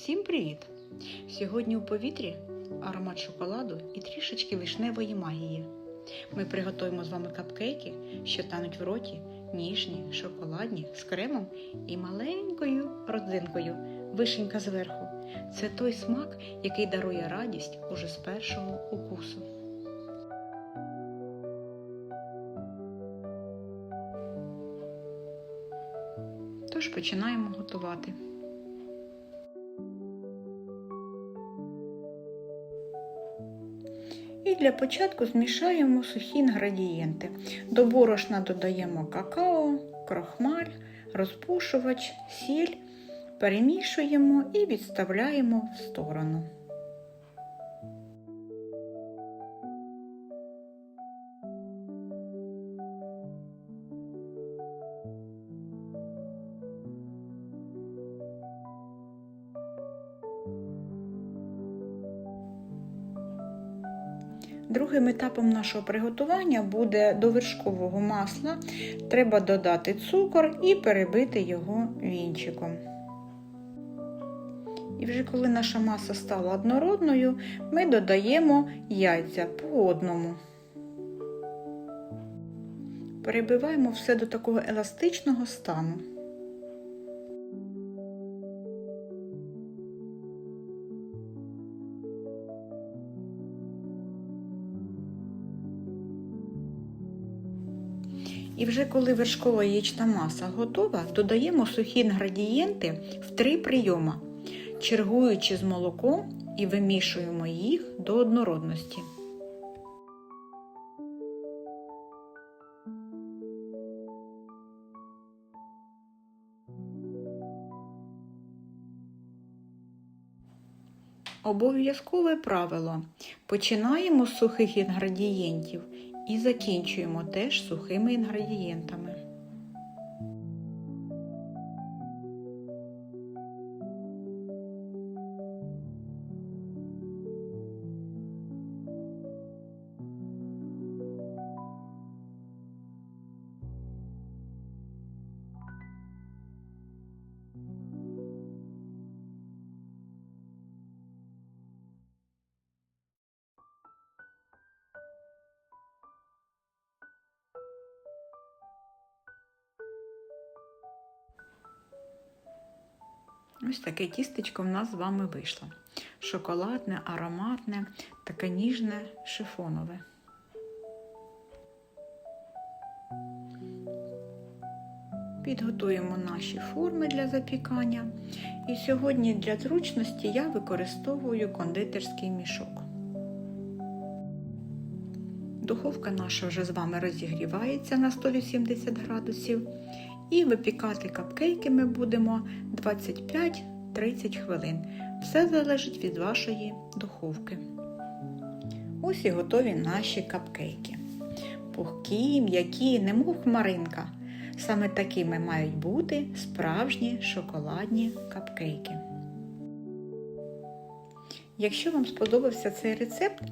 Всім привіт! Сьогодні у повітрі аромат шоколаду і трішечки вишневої магії. Ми приготуємо з вами капкейки, що тануть в роті, ніжні, шоколадні, з кремом і маленькою родзинкою, вишенька зверху. Це той смак, який дарує радість уже з першого укусу. Тож починаємо готувати. І для початку змішаємо сухі інгредієнти. До борошна додаємо какао, крохмаль, розпушувач, сіль, перемішуємо і відставляємо в сторону. Другим етапом нашого приготування буде до вершкового масла. Треба додати цукор і перебити його вінчиком. І вже коли наша маса стала однородною, ми додаємо яйця по одному. Перебиваємо все до такого еластичного стану. І вже коли вершкова яєчна маса готова, додаємо сухі інгредієнти в три прийоми, чергуючи з молоком і вимішуємо їх до однородності. Обов'язкове правило. Починаємо з сухих інгредієнтів і закінчуємо теж сухими інгредієнтами. Ось таке тістечко в нас з вами вийшло. Шоколадне, ароматне, таке ніжне, шифонове. Підготуємо наші форми для запікання. І сьогодні для зручності я використовую кондитерський мішок. Духовка наша вже з вами розігрівається на 180 градусів. І випікати капкейки ми будемо 25-30 хвилин. Все залежить від вашої духовки. Ось і готові наші капкейки. Пухкі, м'які, немов хмаринка. Саме такими мають бути справжні шоколадні капкейки. Якщо вам сподобався цей рецепт,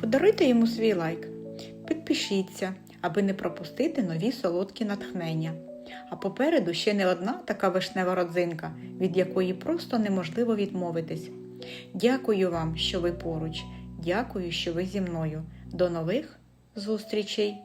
подаруйте йому свій лайк. Підпишіться, аби не пропустити нові солодкі натхнення. А попереду ще не одна така вишнева родзинка, від якої просто неможливо відмовитись. Дякую вам, що ви поруч. Дякую, що ви зі мною. До нових зустрічей!